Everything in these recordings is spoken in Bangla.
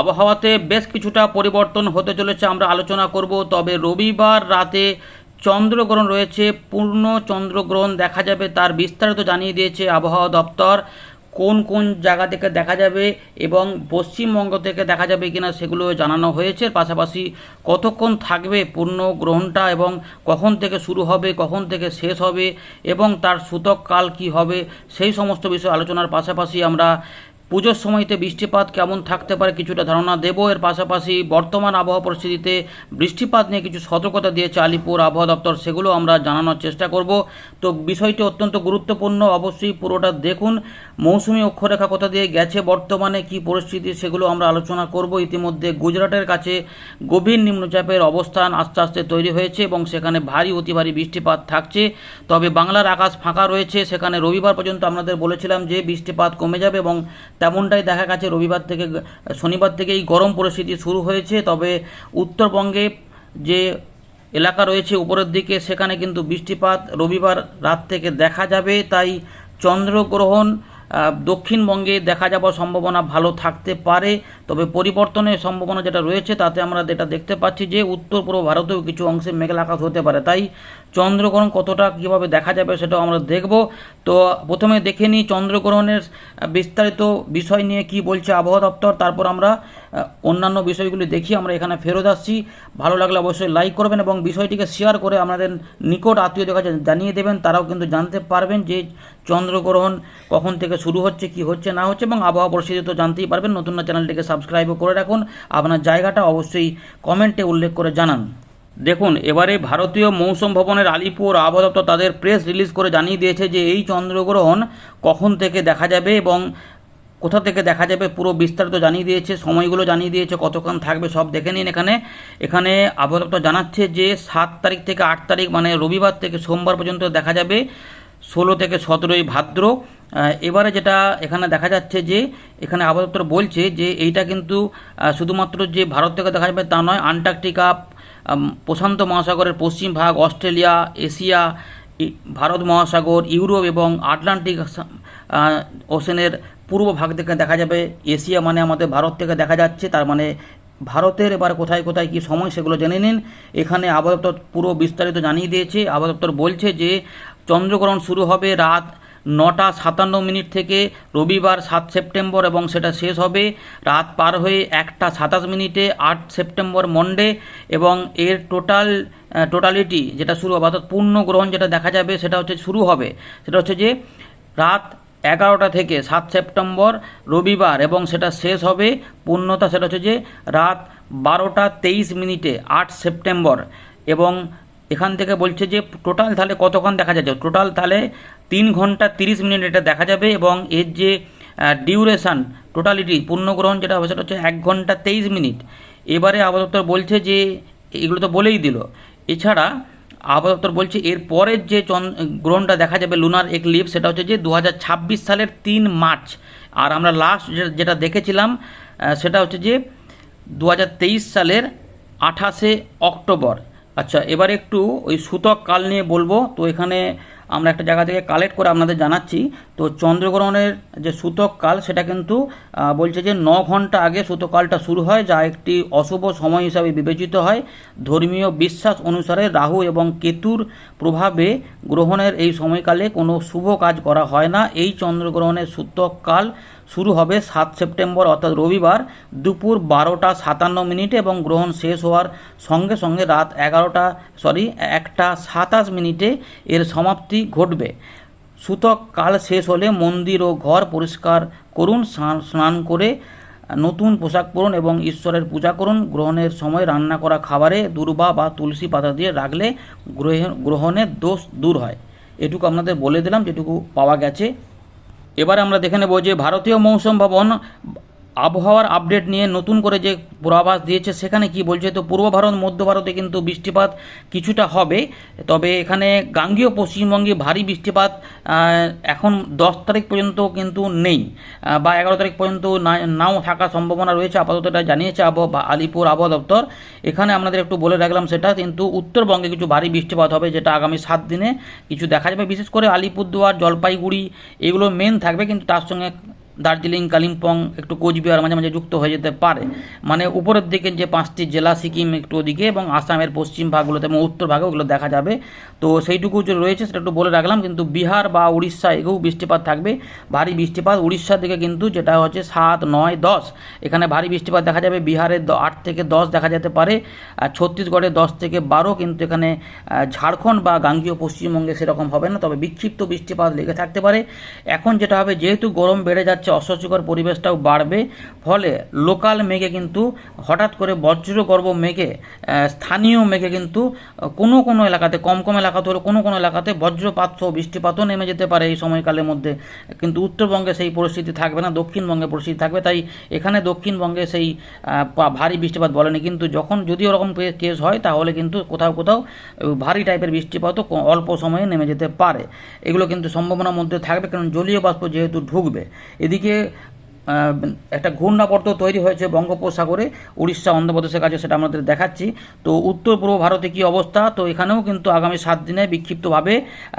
আবহাওয়াতে বেশ কিছুটা পরিবর্তন হতে চলেছে, আমরা আলোচনা করব। তবে রবিবার রাতে চন্দ্রগ্রহণ রয়েছে, পূর্ণ চন্দ্রগ্রহণ দেখা যাবে, তার বিস্তারিত জানিয়ে দিয়েছে আবহাওয়া দপ্তর। কোন কোন জায়গা থেকে দেখা যাবে এবং পশ্চিমবঙ্গ থেকে দেখা যাবে কিনা সেগুলো জানানো হয়েছে। পাশাপাশি কতক্ষণ থাকবে পূর্ণ গ্রহণটা এবং কখন থেকে শুরু হবে, কখন থেকে শেষ হবে এবং তার সূতক কাল কী হবে, সেই সমস্ত বিষয় আলোচনার পাশাপাশি আমরা পুজোর সময়তে বৃষ্টিপাত কেমন থাকতে পারে কিছুটা ধারণা দেব। এর পাশাপাশি বর্তমান আবহাওয়া পরিস্থিতিতে বৃষ্টিপাত নিয়ে কিছু সতর্কতা দিয়েছে আলিপুর আবহাওয়া দপ্তর, সেগুলো আমরা জানানোর চেষ্টা করব। তো বিষয়টি অত্যন্ত গুরুত্বপূর্ণ, অবশ্যই পুরোটা দেখুন। মৌসুমি অক্ষরেখা কোথা দিয়ে গেছে, বর্তমানে কি পরিস্থিতি সেগুলো আমরা আলোচনা করব। ইতিমধ্যে গুজরাটের কাছে গভীর নিম্নচাপের অবস্থান আস্তে আস্তে তৈরি হয়েছে এবং সেখানে ভারী, অতি ভারী বৃষ্টিপাত থাকছে। তবে বাংলার আকাশ ফাঁকা রয়েছে, সেখানে রবিবার পর্যন্ত আপনাদের বলেছিলাম যে বৃষ্টিপাত কমে যাবে এবং তেমনটাই দেখা গেছে রবিবার থেকে, শনিবার থেকে এই গরম পরিস্থিতি শুরু হয়েছে। তবে উত্তরবঙ্গে যে এলাকা রয়েছে উপরের দিকে, সেখানে কিন্তু বৃষ্টিপাত রবিবার রাত থেকে দেখা যাবে। তাই চন্দ্রগ্রহণ দক্ষিণবঙ্গে দেখা যাওয়ার সম্ভাবনা ভালো থাকতে পারে। তবে পরিবর্তনের সম্ভাবনা যেটা রয়েছে, তাতে আমরা যেটা দেখতে পাচ্ছি যে উত্তর পূর্ব ভারতেও কিছু অংশে মেঘলা আকাশ হতে পারে। তাই চন্দ্রগ্রহণ কতটা কীভাবে দেখা যাবে সেটাও আমরা দেখব। তো প্রথমে দেখে নিই চন্দ্রগ্রহণের বিস্তারিত বিষয় নিয়ে কি বলছে আবহাওয়া দপ্তর। তারপর আমরা অন্যান্য বিষয়গুলি দেখি, আমরা এখানে ফেরত আসছি। ভালো লাগলে অবশ্যই লাইক করবেন এবং বিষয়টিকে শেয়ার করে আমাদের নিকট আত্মীয়দের কাছে জানিয়ে দেবেন। তারাও কিন্তু জানতে পারবেন যে চন্দ্রগ্রহণ কখন থেকে শুরু হচ্ছে, কি হচ্ছে, না হচ্ছে এবং আবহাওয়া পরিস্থিতি তো জানতেই পারবেন। নতুন চ্যানেলটিকে সাবস্ক্রাইবও করে রাখুন। আপনার জায়গাটা অবশ্যই কমেন্টে উল্লেখ করে জানান। দেখুন, এবারে ভারতীয় মৌসুম ভবনের আলিপুর আবহাওয়া দপ্তর তাদের প্রেস রিলিজ করে জানিয়ে দিয়েছে যে এই চন্দ্রগ্রহণ কখন থেকে দেখা যাবে এবং কোথা থেকে দেখা যাবে পুরো বিস্তারিত জানিয়ে দিয়েছে, সময়গুলো জানিয়ে দিয়েছে, কতক্ষণ থাকবে সব দেখে নিন এখানে। এখানে আবহাওয়া দপ্তর জানাচ্ছে যে সাত তারিখ থেকে আট তারিখ মানে রবিবার থেকে সোমবার পর্যন্ত দেখা যাবে, ষোলো থেকে সতেরোই ভাদ্র। এবারে যেটা এখানে দেখা যাচ্ছে যে, এখানে আবহাওয়া দপ্তর বলছে যে এইটা কিন্তু শুধুমাত্র যে ভারত থেকে দেখা যাবে তা নয়, আন্টার্কটিকা প্রশান্ত মহাসাগরের পশ্চিম ভাগ অস্ট্রেলিয়া, এশিয়া ভারত মহাসাগর, ইউরোপ এবং আটলান্টিক ওশেনের পূর্ব ভাগ থেকে দেখা যাবে। এশিয়া মানে আমাদের ভারত থেকে দেখা যাচ্ছে, তার মানে ভারতের এবার কোথায় কোথায় কি সময় সেগুলো জেনে নিন। এখানে আবহাওয়া দপ্তর পুরো বিস্তারিত জানিয়ে দিয়েছে। আবহাওয়া দপ্তর বলছে যে, চন্দ্রগ্রহণ শুরু হবে রাত নটা সাতান্ন মিনিট থেকে রবিবার সাত সেপ্টেম্বর এবং সেটা শেষ হবে রাত পার হয়ে একটা সাতাশ মিনিটে আট সেপ্টেম্বর মন্ডে এবং এর টোটাল টোটালিটি যেটা শুরু হবে অর্থাৎ পূর্ণ গ্রহণ যেটা দেখা যাবে সেটা হচ্ছে শুরু হবে। সেটা হচ্ছে যে রাত এগারোটা থেকে সাত সেপ্টেম্বর রবিবার এবং সেটা শেষ হবে পূর্ণতা সেটা হচ্ছে যে রাত বারোটা তেইশ মিনিটে আট সেপ্টেম্বর এবং এখান থেকে বলছে যে টোটাল তাহলে কতক্ষণ দেখা যাচ্ছে টোটাল তাহলে তিন ঘণ্টা তিরিশ মিনিট এটা দেখা যাবে এবং এর যে ডিউরেশান টোটালিটি পূর্ণগ্রহণ যেটা হবে সেটা হচ্ছে এক ঘণ্টা তেইশ মিনিট। এবারে আবহাওয়া বলছে যে, এগুলো তো বলেই দিল। এছাড়া দপ্তর বলছে এর পরের যে গ্রহণটা দেখা যাবে লুনার এক একলিপ সেটা হচ্ছে যে দু হাজার ছাব্বিশ সালের তিন মার্চ। আর আমরা লাস্ট যেটা দেখেছিলাম সেটা হচ্ছে যে দু হাজার তেইশ সালের আঠাশে অক্টোবর। আচ্ছা এবার একটু ওই সুতক কাল নিয়ে বলব। তো এখানে আমরা একটা জায়গা থেকে কালেক্ট করে আপনাদের জানাচ্ছি। তো চন্দ্রগ্রহণের যে সূতক কাল, সেটা কিন্তু বলছে যে ন ঘণ্টা আগে সূতকালটা শুরু হয়, যা একটি অশুভ সময় হিসাবে বিবেচিত হয়। ধর্মীয় বিশ্বাস অনুসারে রাহু এবং কেতুর প্রভাবে গ্রহণের এই সময়কালে কোনো শুভ কাজ করা হয় না। এই চন্দ্রগ্রহণের সূতক কাল শুরু হবে সাত সেপ্টেম্বর, অর্থাৎ রবিবার, দুপুর বারোটা সাতান্ন মিনিটে এবং গ্রহণ শেষ হওয়ার সঙ্গে সঙ্গে রাত এগারোটা, সরি, একটা সাতাশ মিনিটে এর সমাপ্তি ঘটবে। সূতক কাল শেষ হলে মন্দির ও ঘর পরিষ্কার করুন, স্নান করে নতুন পোশাক পরুন এবং ঈশ্বরের পূজা করুন। গ্রহণের সময় রান্না করা খাবারে দুর্বা বা তুলসী পাতা দিয়ে রাখলে গ্রহ- গ্রহণের দোষ দূর হয়। এটুকু আপনাদের বলে দিলাম, যেটুকু পাওয়া গেছে। এবার আমরা দেখে নেব যে ভারতীয় মৌসুম ভবন আবহাওয়ার আপডেট নিয়ে নতুন করে যে পূর্বাভাস দিয়েছে, সেখানে কি বলছে? তো পূর্ব ভারত, মধ্য ভারতে কিন্তু বৃষ্টিপাত কিছুটা হবে। তবে এখানে গাঙ্গীয় পশ্চিমবঙ্গে ভারী বৃষ্টিপাত এখন দশ তারিখ পর্যন্ত কিন্তু নেই। বা এগারো তারিখ পর্যন্ত নাও থাকার সম্ভাবনা রয়েছে, আপাতত এটা জানিয়েছে আবহাওয়া আলিপুর আবহাওয়া দপ্তর। এখানে আপনাদের একটু বলে রাখলাম সেটা, কিন্তু উত্তরবঙ্গে কিছু ভারী বৃষ্টিপাত হবে, যেটা আগামী সাত দিনে কিছু দেখা যাবে। বিশেষ করে আলিপুরদুয়ার, জলপাইগুড়ি, এগুলো মেন থাকবে, কিন্তু তার সঙ্গে দার্জিলিং, কালিম্পং একটু কোচবিহার মাঝে মাঝে যুক্ত হয়ে যেতে পারে। মানে উপরের দিকে যে পাঁচটি জেলা, সিকিম একটু ওদিকে এবং আসামের পশ্চিম ভাগগুলোতে এবং উত্তর ভাগে ওগুলো দেখা যাবে। তো সেইটুকু যে রয়েছে সেটা একটু বলে রাখলাম, কিন্তু বিহার বা উড়িষ্যা এগুলো বৃষ্টিপাত থাকবে। ভারী বৃষ্টিপাত উড়িষ্যার দিকে কিন্তু যেটা হচ্ছে সাত, নয়, দশ। এখানে ভারী বৃষ্টিপাত দেখা যাবে বিহারের আট থেকে দশ দেখা যেতে পারে, আর ছত্তিশগড়ে দশ থেকে বারো, কিন্তু এখানে ঝাড়খণ্ড বা গাঙ্গীয় পশ্চিমবঙ্গে সেরকম হবে না, তবে বিক্ষিপ্ত বৃষ্টিপাত লেগে থাকতে পারে। এখন যেটা হবে, যেহেতু গরম বেড়ে যাচ্ছে অস্বস্তিকর পরিবেশটাও বাড়বে। ফলে লোকাল মেঘে কিন্তু হঠাৎ করে বজ্র গর্ভ মেঘে স্থানীয় মেঘে কিন্তু কোনো কোনো এলাকাতে, কম কম এলাকাতে হলে কোনো কোনো এলাকাতে বজ্রপাত সহ বৃষ্টিপাতও নেমে যেতে পারে এই সময়কালের মধ্যে। কিন্তু উত্তরবঙ্গে সেই পরিস্থিতি থাকবে না, দক্ষিণবঙ্গে পরিস্থিতি থাকবে, তাই এখানে দক্ষিণবঙ্গে সেই ভারী বৃষ্টিপাত বলেনি। কিন্তু যখন যদি ওরকম কেস হয়, তাহলে কিন্তু কোথাও কোথাও ভারী টাইপের বৃষ্টিপাতও অল্প সময়ে নেমে যেতে পারে। এগুলো কিন্তু সম্ভাবনার মধ্যে থাকবে, কারণ জলীয় বাষ্প যেহেতু ঢুকবে, এদিকে এদিকে একটা ঘূর্ণাবর্ত তৈরি হয়েছে বঙ্গোপসাগরে, উড়িষ্যা অন্ধ্রপ্রদেশের কাছে সেটা আমাদের দেখাচ্ছি। তো উত্তর পূর্ব ভারতে কি অবস্থা? তো এখানেও কিন্তু আগামী সাত দিনে বিক্ষিপ্তভাবে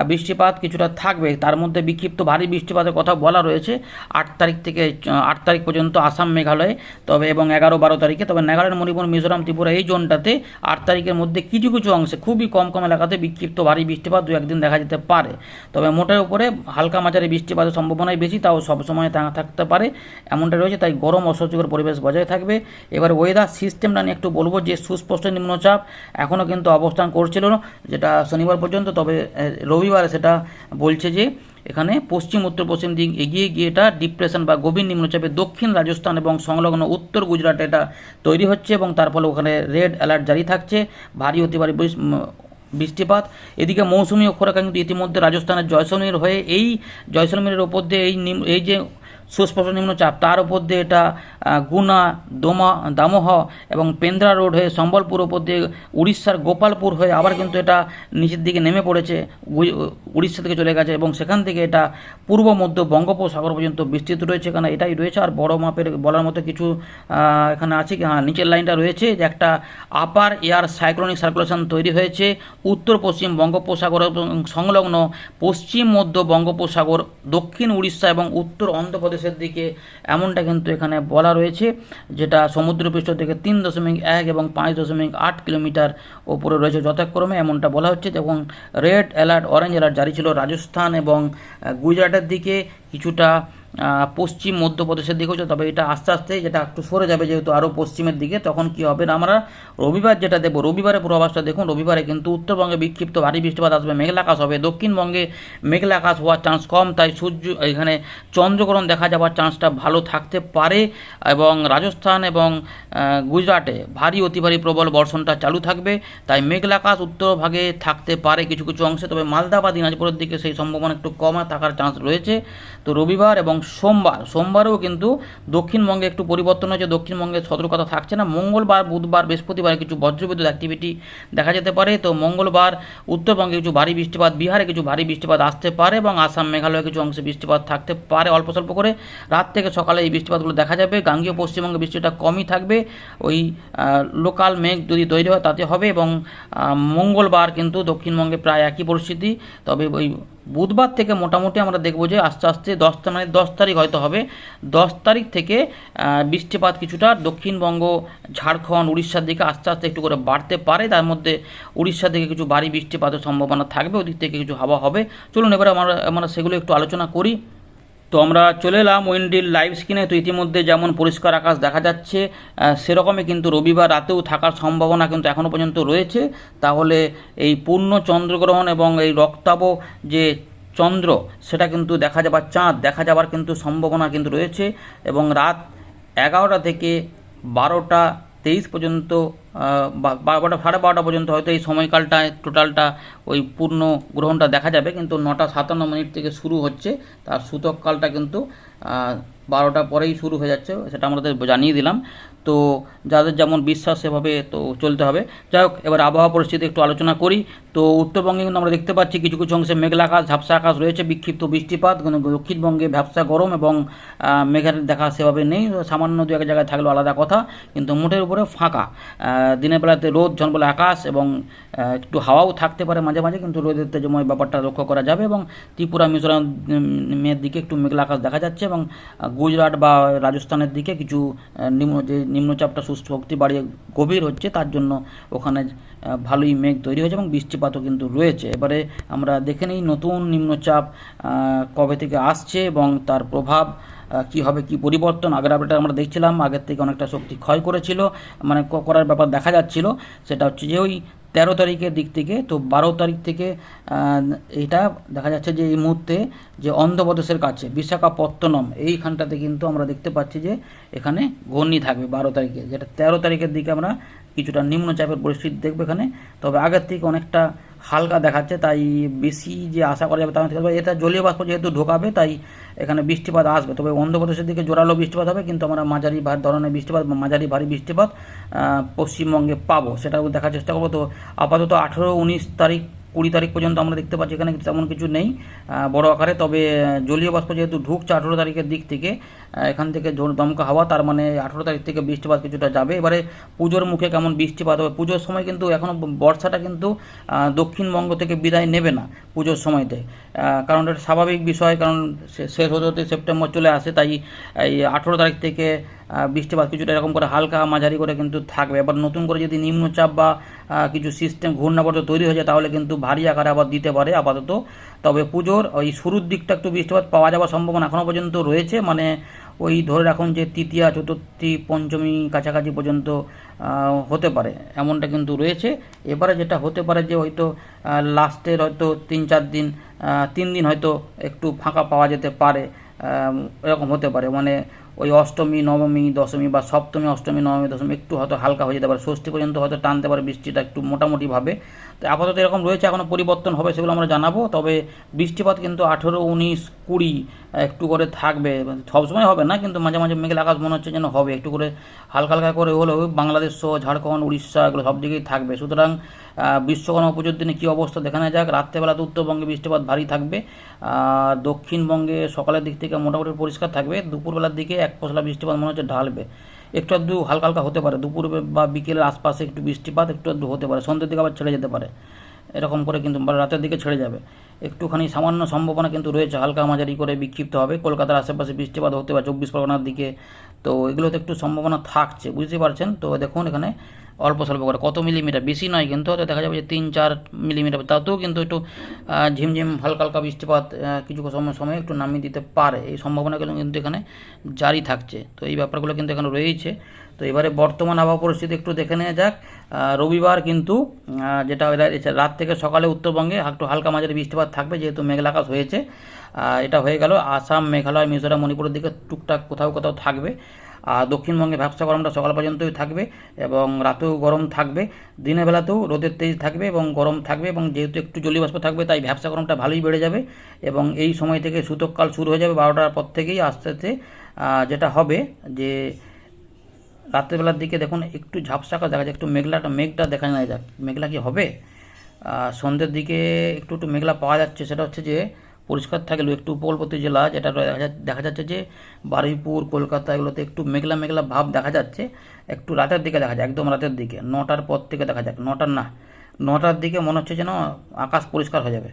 বৃষ্টিপাত কিছুটা থাকবে। তার মধ্যে বিক্ষিপ্ত ভারী বৃষ্টিপাতের কথা বলা রয়েছে। আট তারিখ থেকে আট তারিখ পর্যন্ত আসাম মেঘালয়ে, তবে এবং এগারো বারো তারিখে, তবে নাগাল্যান্ড, মণিপুর, মিজোরাম, ত্রিপুরা এই জোনটাতে আট তারিখের মধ্যে কিছু কিছু অংশে খুবই কম কম এলাকাতে বিক্ষিপ্ত ভারী বৃষ্টিপাত দু একদিন দেখা যেতে পারে। তবে মোটের উপরে হালকা মাঝারি বৃষ্টিপাতের সম্ভাবনাই বেশি, তাও সবসময় থাকতে পারে। এমনটা রয়েছে, তাই গরম অস্বস্তিকর পরিবেশ বজায় থাকবে। এবার ওয়েদার সিস্টেমটা নিয়ে একটু বলব যে, সুস্পষ্ট নিম্নচাপ এখনও কিন্তু অবস্থান করছিল যেটা শনিবার পর্যন্ত, তবে রবিবারে সেটা বলছে যে, এখানে পশ্চিম উত্তর পশ্চিম দিক এগিয়ে গিয়ে এটা ডিপ্রেশন বা গভীর নিম্নচাপে দক্ষিণ রাজস্থান এবং সংলগ্ন উত্তর গুজরাটে এটা তৈরি হচ্ছে এবং তার ফলে ওখানে রেড অ্যালার্ট জারি থাকছে। ভারী হতে পারে বৃষ্টিপাত। এদিকে মৌসুমী অক্ষরেখা কিন্তু ইতিমধ্যে রাজস্থানের জয়সলমীর হয়ে এই জয়সলমীরের ওপর দিয়ে এই এই যে সুস্পষ্ট নিম্নচাপ। তার উপর দিয়ে এটা গুনা, দোমা, দামোহ এবং পেন্দ্রা রোড হয়ে সম্বলপুর ওপর দিয়ে উড়িষ্যার গোপালপুর হয়ে আবার কিন্তু এটা নিচের দিকে নেমে পড়েছে উড়িষ্যা থেকে চলে গেছে এবং সেখান থেকে এটা পূর্ব, মধ্য বঙ্গোপসাগর পর্যন্ত বিস্তৃত রয়েছে। এখানে এটাই রয়েছে আর বড় মাপের বলার মতো কিছু এখানে আছে কি? হ্যাঁ নিচের লাইনটা রয়েছে যে একটা আপার এয়ার সাইক্লোনিক সার্কুলেশন তৈরি হয়েছে। উত্তর, পশ্চিম বঙ্গোপসাগর সংলগ্ন পশ্চিম, মধ্য বঙ্গোপসাগর, দক্ষিণ উড়িষ্যা এবং উত্তর অন্ধ্রপ্রদেশের দিকে এমনটা কিন্তু এখানে বলা রয়েছে, যেটা সমুদ্রপৃষ্ঠ থেকে তিন দশমিক এক এবং পাঁচ দশমিক আট কিলোমিটার ওপরে রয়েছে যথাক্রমে। এমনটা বলা হচ্ছে এবং রেড অ্যালার্ট, অরেঞ্জ অ্যালার্ট জারি ছিল রাজস্থান এবং গুজরাটের দিকে। কিছুটা পশ্চিম মধ্যপ্রদেশের দিকে হচ্ছে, তবে এটা আস্তে আস্তে যেটা একটু সরে যাবে যেহেতু আরও পশ্চিমের দিকে, তখন কি হবে না? আমরা রবিবার যেটা দেবো রবিবারের পূর্বাভাসটা দেখুন, রবিবারে কিন্তু উত্তরবঙ্গে বিক্ষিপ্ত ভারী বৃষ্টিপাত আসবে, মেঘলা আকাশ হবে। দক্ষিণবঙ্গে মেঘলা আকাশ হওয়ার চান্স কম, তাই সূর্য, এখানে চন্দ্রগ্রহণ দেখা যাওয়ার চান্সটা ভালো থাকতে পারে এবং রাজস্থান এবং গুজরাটে ভারী, অতি ভারী প্রবল বর্ষণটা চালু থাকবে। তাই মেঘলা আকাশ উত্তর ভাগে থাকতে পারে কিছু কিছু অংশে, তবে মালদা বা দিনাজপুরের দিকে সেই সম্ভাবনা একটু কম থাকার চান্স রয়েছে। তো রবিবার এবং সোমবার, সোমবারেও কিন্তু দক্ষিণবঙ্গে একটু পরিবর্তন হয়েছে, দক্ষিণবঙ্গে সতর্কতা থাকছে না। মঙ্গলবার, বুধবার, বৃহস্পতিবার কিছু বজ্রবিদ্যুৎ অ্যাক্টিভিটি দেখা যেতে পারে। তো মঙ্গলবার, উত্তরবঙ্গে কিছু ভারী বৃষ্টিপাত, বিহারে কিছু ভারী বৃষ্টিপাত আসতে পারে এবং আসাম, মেঘালয়ে কিছু অংশে বৃষ্টিপাত থাকতে পারে। অল্প স্বল্প করে রাত থেকে সকালে এই বৃষ্টিপাতগুলো দেখা যাবে। গাঙ্গীয় পশ্চিমবঙ্গে বৃষ্টিটা কমই থাকবে। ওই লোকাল মেঘ যদি তৈরি হয় তাতে হবে এবং মঙ্গলবার কিন্তু দক্ষিণবঙ্গে প্রায় একই পরিস্থিতি। তবে ওই বুধবার থেকে মোটামুটি আমরা দেখব যে আস্তে আস্তে দশ মানে দশ তারিখ হয়তো হবে। দশ তারিখ থেকে বৃষ্টিপাত কিছুটা দক্ষিণবঙ্গ, ঝাড়খণ্ড, উড়িষ্যার দিকে আস্তে আস্তে একটু করে বাড়তে পারে। তার মধ্যে উড়িষ্যা থেকে কিছু ভারী বৃষ্টিপাতের সম্ভাবনা থাকবে, ওদিক থেকে কিছু হাওয়া হবে। চলুন এবার আমরা আমরা সেগুলো একটু আলোচনা করি। তো আমরা চলে এলাম উইন্ডিল লাইভ স্ক্রিনে তো ইতিমধ্যে যেমন পরিষ্কার আকাশ দেখা যাচ্ছে সেরকমই কিন্তু রবিবার রাতেও থাকার সম্ভাবনা কিন্তু এখনও পর্যন্ত রয়েছে। তাহলে এই পূর্ণ চন্দ্রগ্রহণ এবং এই রক্তাব যে চন্দ্র, সেটা কিন্তু দেখা যাবার চাঁদ, দেখা যাবার কিন্তু সম্ভাবনা কিন্তু রয়েছে। এবং রাত এগারোটা থেকে বারোটা তেইশ পর্যন্ত বারোটা, সাড়ে বারোটা পর্যন্ত হয়তো এই সময়কালটায় টোটালটা ওই পূর্ণ গ্রহণটা দেখা যাবে, কিন্তু নটা সাতান্ন মিনিট থেকে শুরু হচ্ছে। তার সূতককালটা কিন্তু বারোটা পরেই শুরু হয়ে যাচ্ছে, সেটা আমাদের জানিয়ে দিলাম। তো যাদের যেমন বিশ্বাস, সেভাবে তো চলতে হবে। যাই হোক, এবার আবহাওয়া পরিস্থিতি একটু আলোচনা করি। তো উত্তরবঙ্গে কিন্তু আমরা দেখতে পাচ্ছি কিছু কিছু অংশে মেঘলা আকাশ, ঝাপসা আকাশ রয়েছে, বিক্ষিপ্ত বৃষ্টিপাত দক্ষিণবঙ্গে ভ্যাবসা গরম এবং মেঘের দেখা সেভাবে নেই। সামান্য দু এক জায়গায় থাকলেও আলাদা কথা, কিন্তু মোটের উপরে ফাঁকা। দিনের বেলাতে রোদ, ঝলমলে আকাশ এবং একটু হাওয়াও থাকতে পারে মাঝে মাঝে, কিন্তু রোদের তেজময় ব্যাপারটা লক্ষ্য করা যাবে এবং ত্রিপুরা, মিজোরাম মেয়ের দিকে একটু মেঘলা আকাশ দেখা যাচ্ছে এবং গুজরাট বা রাজস্থানের দিকে কিছু নিম্ন যে নিম্নচাপটা সুস্থ শক্তি বাড়িয়ে গভীর হচ্ছে, তার জন্য ওখানে ভালোই মেঘ তৈরি হয়েছে এবং বৃষ্টিপাতও কিন্তু রয়েছে। এবারে আমরা দেখে নিই নতুন নিম্নচাপ কবে থেকে আসছে এবং তার প্রভাব কি হবে, কি পরিবর্তন, আগের আপডেটে আমরা দেখছিলাম, আগের থেকে অনেকটা শক্তি ক্ষয় করেছিল মানে করার ব্যাপার দেখা যাচ্ছিল। সেটা হচ্ছে যে ওই তেরো তারিখের দিক থেকে, তো বারো তারিখ থেকে এটা দেখা যাচ্ছে যে এই মুহূর্তে যে অন্ধ্রপ্রদেশের কাছে বিশাখাপত্তনম, এইখানটাতে কিন্তু আমরা দেখতে পাচ্ছি যে এখানে ঘূর্ণি থাকবে বারো তারিখে। যেটা তেরো তারিখের দিকে আমরা কিছুটা নিম্নচাপের পরিস্থিতি দেখব এখানে। তবে আগের থেকে অনেকটা হালকা দেখাচ্ছে, তাই বেশি যে আশা করা যাবে তার থেকে এটা জলীয় বাষ্প যেহেতু ঢোকাবে, তাই এখানে বৃষ্টিপাত আসবে। তবে অন্ধ্রপ্রদেশের দিকে জোরালো বৃষ্টিপাত হবে, কিন্তু আমরা মাঝারি ভার ধরনের বৃষ্টিপাত মাঝারি ভারী বৃষ্টিপাত পশ্চিমবঙ্গে পাবো, সেটাও দেখার চেষ্টা করব। তো আপাতত আঠেরো, উনিশ তারিখ কুড়ি তারিখ পর্যন্ত আমরা দেখতে পাচ্ছি এখানে তেমন কিছু নেই বড় আকারে। তবে জলীয় বাষ্প যেহেতু ঢুকছে আঠেরো তারিখের দিক থেকে এখান থেকে দমকা হাওয়া, তার মানে আঠেরো তারিখ থেকে বৃষ্টিপাত কিছুটা যাবে। এবারে পুজোর মুখে কেমন বৃষ্টিপাত হবে? পুজোর সময় কিন্তু এখনও বর্ষাটা কিন্তু দক্ষিণবঙ্গ থেকে বিদায় নেবে না পুজোর সময়তে। কারণ এটা স্বাভাবিক বিষয়, কারণ শেষ হতে হতে সেপ্টেম্বর চলে আসে, তাই এই আঠেরো তারিখ থেকে বৃষ্টিপাত কিছুটা এরকম করে হালকা মাঝারি করে কিন্তু থাকবে। এবার নতুন করে যদি নিম্নচাপ বা কিছু সিস্টেম ঘূর্ণাবর্ত তৈরি হয়ে যায়, তাহলে কিন্তু ভারী আকারে আবার দিতে পারে আপাতত। তবে পুজোর ওই শুরুর দিকটা একটু বৃষ্টিপাত পাওয়া যাওয়ার সম্ভাবনা এখনও পর্যন্ত রয়েছে। মানে ওই ধরে রাখুন যে তৃতীয়া, চতুর্থী, পঞ্চমী কাছাকাছি পর্যন্ত হতে পারে। এমনটা কিন্তু রয়েছে। এবারে যেটা হতে পারে যে হয়তো লাস্টের হয়তো তিন, চার দিন তিন দিন হয়তো একটু ফাঁকা পাওয়া যেতে পারে এরকম হতে পারে। মানে ওই অষ্টমী, নবমী, দশমী বা সপ্তমী, অষ্টমী, নবমী, দশমী একটু হয়তো হালকা হয়ে যেতে পারে। ষষ্ঠী পর্যন্ত হয়তো টানতে পারে বৃষ্টিটা একটু মোটামুটিভাবে তো আপাতত এরকম রয়েছে এখনও পরিবর্তন হবে সেগুলো আমরা জানাব। তবে বৃষ্টিপাত কিন্তু আঠেরো, উনিশ, কুড়ি একটু করে থাকবে। সবসময় হবে না, কিন্তু মাঝে মাঝে মেঘলা আকাশ মনে হচ্ছে যেন হবে। একটু করে হালকা হালকা করে হলেও বাংলাদেশ সহ ঝাড়খণ্ড, উড়িষ্যা এগুলো সব দিকেই থাকবে। সুতরাং বিশ্বকর্মা পুজোর দিনে কী অবস্থা দেখা নেওয়া যাক রাত্রেবেলাতে উত্তরবঙ্গে বৃষ্টিপাত ভারী থাকবে। দক্ষিণবঙ্গে সকালের দিক থেকে মোটামুটি পরিষ্কার থাকবে। দুপুরবেলার দিকে এক পশলা বৃষ্টিপাত মনে হচ্ছে ঢালবে। একটু আধটু হালকা হালকা হতে পারে। দুপুর বা বিকেলের আশপাশে একটু বৃষ্টিপাত, একটু আধটু হতে পারে। সন্ধ্যের দিকে আবার ছেড়ে যেতে পারে। এরকম করে কিন্তু রাতের দিকে ছেড়ে যাবে। একটুখানি সামান্য সম্ভাবনা কিন্তু রয়েছে। হালকা মাঝারি করে বিক্ষিপ্ত হবে। কলকাতার আশেপাশে বৃষ্টিপাত হতে পারে। চব্বিশ পরগনার দিকে। তো এগুলোতে একটু সম্ভাবনা থাকছে। বুঝতে পারছেন? তো দেখুন এখানে অল্প স্বল্প করে। কত মিলিমিটার বেশি নয় কিন্তু হয়তো দেখা যাবে যে তিন, চার মিলিমিটার তাতেও কিন্তু একটু ঝিমঝিম হালকা হালকা বৃষ্টিপাত কিছু সময় সময় একটু নামিয়ে দিতে পারে। এই সম্ভাবনাগুলো কিন্তু এখানে জারি থাকছে। তো এই ব্যাপারগুলো কিন্তু এখানে রয়েছে। তো এবারে বর্তমান আবহাওয়া পরিস্থিতি একটু দেখে নেওয়া যাক। রবিবার কিন্তু যেটা রাত থেকে সকালে উত্তরবঙ্গে একটু হালকা মাঝারি বৃষ্টিপাত থাকবে, যেহেতু মেঘলা আকাশ হয়েছে। এটা হয়ে গেল আসাম, মেঘালয়, মিজোরাম, মণিপুরের দিকে টুকটাক কোথাও কোথাও থাকবে। আর দক্ষিণবঙ্গে ব্যবসা গরমটা সকাল পর্যন্তই থাকবে এবং রাতেও গরম থাকবে, দিনের বেলাতেও রোদের তেজ থাকবে এবং গরম থাকবে এবং যেহেতু একটু জলীয় বাষ্প থাকবে তাই ব্যবসা গরমটা ভালোই বেড়ে যাবে এবং এই সময় থেকে সূতককাল শুরু হয়ে যাবে বারোটার পর থেকেই আস্তে আস্তে যেটা হবে যে রাত্রেবেলার দিকে দেখুন একটু ঝাপসা আকাশ দেখা যায় একটু মেঘলাটা মেঘটা দেখা যায় মেঘলা কি হবে? সন্ধ্যের দিকে একটু একটু মেঘলা পাওয়া যাচ্ছে, সেটা হচ্ছে যে পরিষ্কার থাকলেও একটু উপকূলবর্তী জেলা যেটা দেখা যাচ্ছে যে বারুইপুর, কলকাতা এগুলোতে একটু মেঘলা মেঘলা ভাব দেখা যাচ্ছে। একটু রাতের দিকে দেখা যায়, একদম রাতের দিকে। নটার পর থেকে দেখা যাক। নটার না, নটার দিকে মনে হচ্ছে যেন আকাশ পরিষ্কার হয়ে যাবে।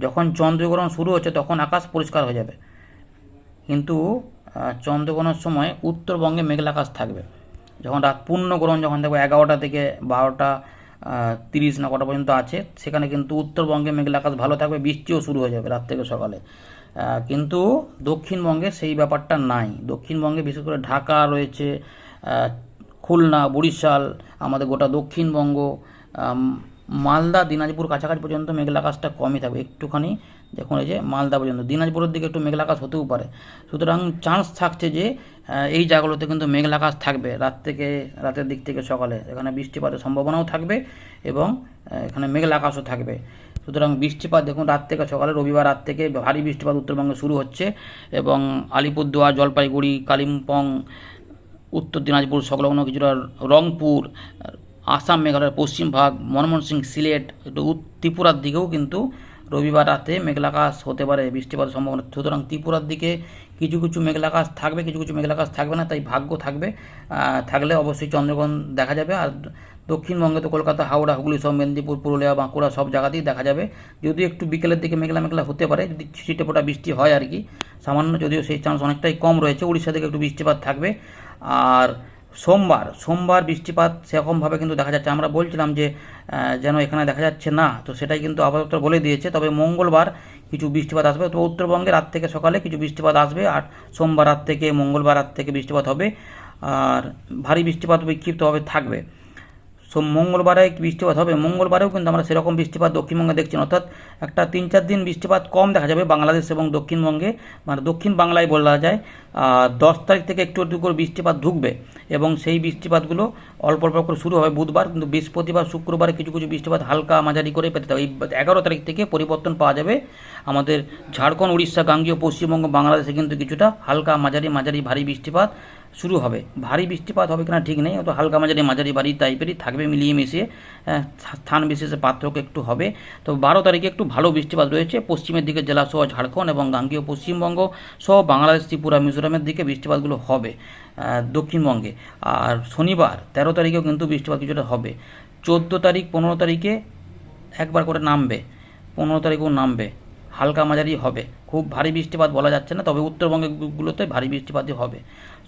যখন চন্দ্রগ্রহণ শুরু হচ্ছে তখন আকাশ পরিষ্কার হয়ে যাবে। কিন্তু চন্দ্রগ্রহণের সময় উত্তরবঙ্গে মেঘলা আকাশ থাকবে। যখন রাত পূর্ণগ্রহণ যখন দেখব এগারোটা থেকে বারোটা তিরিশ না কটা পর্যন্ত আছে। সেখানে কিন্তু উত্তরবঙ্গে মেঘলা আকাশ ভালো থাকবে, বৃষ্টিও শুরু হয়ে যাবে রাত থেকে সকালে। কিন্তু দক্ষিণবঙ্গে সেই ব্যাপারটা নাই। দক্ষিণবঙ্গে বিশেষ করে ঢাকা রয়েছে খুলনা, বরিশাল, আমাদের গোটা দক্ষিণবঙ্গ মালদা, দিনাজপুর কাছাকাছি পর্যন্ত মেঘলা আকাশটা কমই থাকবে। একটুখানি দেখুন এই যে মালদা পর্যন্ত। দিনাজপুরের দিকে একটু মেঘলা আকাশ হতেও পারে। সুতরাং চান্স থাকছে যে এই জায়গাগুলোতে কিন্তু মেঘলা আকাশ থাকবে রাত থেকে, রাতের দিক থেকে সকালে। এখানে বৃষ্টিপাতের সম্ভাবনাও থাকবে এবং এখানে মেঘলা আকাশও থাকবে। সুতরাং বৃষ্টিপাত দেখুন রাত থেকে সকালে, রবিবার রাত থেকে ভারী বৃষ্টিপাত উত্তরবঙ্গে শুরু হচ্ছে এবং আলিপুরদুয়ার, জলপাইগুড়ি, কালিম্পং, উত্তর দিনাজপুর, সংলগ্ন কিছুটা রংপুর আসাম, মেঘালয়ের পশ্চিম ভাগ, মনমোহন সিলেট, একটু ত্রিপুরার দিকেও কিন্তু রবিবার রাতে মেঘলাকাশ হতে পারে। বৃষ্টিপাতের সম্ভাবনা সুতরাং ত্রিপুরার দিকে কিছু কিছু মেঘলাকাশ থাকবে, কিছু কিছু মেঘলাকাশ থাকবে না, তাই ভাগ্য থাকবে। থাকলে অবশ্যই চন্দ্রগ্রহণ দেখা যাবে। আর দক্ষিণবঙ্গে তো কলকাতা, হাওড়া, হুগলি সব মেদিনীপুর, পুরুলিয়া, বাঁকুড়া সব জায়গাতেই দেখা যাবে। যদিও একটু বিকেলের দিকে মেঘলা মেঘলা হতে পারে, যদি ছিটে ফোটা বৃষ্টি হয় আর কি। সামান্য যদিও সেই চান্স অনেকটাই কম রয়েছে, উড়িষ্যা থেকে একটু বৃষ্টিপাত থাকবে। আর সোমবার সোমবার বৃষ্টিপাত সেরকমভাবে কিন্তু দেখা যাচ্ছে আমরা বলছিলাম যে যেন এখানে দেখা যাচ্ছে না, তো সেটাই কিন্তু আপাতত বলে দিয়েছে। তবে মঙ্গলবার কিছু বৃষ্টিপাত আসবে। তো উত্তরবঙ্গে রাত থেকে সকালে কিছু বৃষ্টিপাত আসবে আর সোমবার রাত থেকে, মঙ্গলবার রাত থেকে বৃষ্টিপাত হবে। আর ভারী বৃষ্টিপাত বিক্ষিপ্তভাবে থাকবে। সো মঙ্গলবারে বৃষ্টিপাত হবে? মঙ্গলবারেও কিন্তু আমরা সেরকম বৃষ্টিপাত দক্ষিণবঙ্গে দেখছি অর্থাৎ একটা তিন চার দিন বৃষ্টিপাত কম দেখা যাবে বাংলাদেশ এবং দক্ষিণবঙ্গে। মানে দক্ষিণ বাংলায় বলা যায় দশ তারিখ থেকে একটু একটু করে বৃষ্টিপাত ঢুকবে এবং সেই বৃষ্টিপাতগুলো অল্প অল্প করে শুরু হবে বুধবার। কিন্তু বৃহস্পতিবার, শুক্রবারে কিছু কিছু বৃষ্টিপাত হালকা মাঝারি করে পেতে হবে এই এগারো তারিখ থেকে পরিবর্তন পাওয়া যাবে। আমাদের ঝাড়খণ্ড, উড়িষ্যা, গাঙ্গীয়, পশ্চিমবঙ্গ, বাংলাদেশে কিন্তু কিছুটা হালকা মাঝারি মাঝারি ভারী বৃষ্টিপাত শুরু হবে। ভারী বৃষ্টিপাত হবে কিনা ঠিক নেই, অত হালকা মাঝারি মাঝারি বাড়ি টাইপেরই থাকবে মিলিয়ে মিশিয়ে স্থান বিশেষে পার্থক্য একটু হবে। তো বারো তারিখে একটু ভালো বৃষ্টিপাত রয়েছে। পশ্চিমের দিকে জেলা সহ ঝাড়খণ্ড এবং গাঙ্গীয় পশ্চিমবঙ্গ সহ বাংলাদেশ, ত্রিপুরা, মিজোরামের দিকে বৃষ্টিপাতগুলো হবে দক্ষিণবঙ্গে। আর শনিবার তেরো তারিখেও কিন্তু বৃষ্টিপাত কিছুটা হবে। চোদ্দ তারিখ, পনেরো তারিখে একবার করে নামবে, পনেরো তারিখেও নামবে। হালকা মাঝারি হবে। খুব ভারী বৃষ্টিপাত বলা যাচ্ছে না, তবে উত্তরবঙ্গগুলোতে ভারী বৃষ্টিপাতই হবে।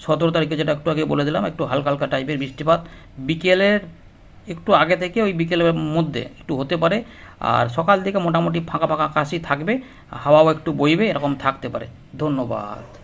সতেরো তারিখে যেটা একটু আগে বলে দিলাম, একটু হালকা হালকা টাইপের বৃষ্টিপাত। বিকেলের একটু আগে থেকে ওই বিকেলের মধ্যে একটু হতে পারে। আর সকাল থেকে মোটামুটি ফাঁকা ফাঁকা কাশি থাকবে, হাওয়াও একটু বইবে, এরকম থাকতে পারে। ধন্যবাদ।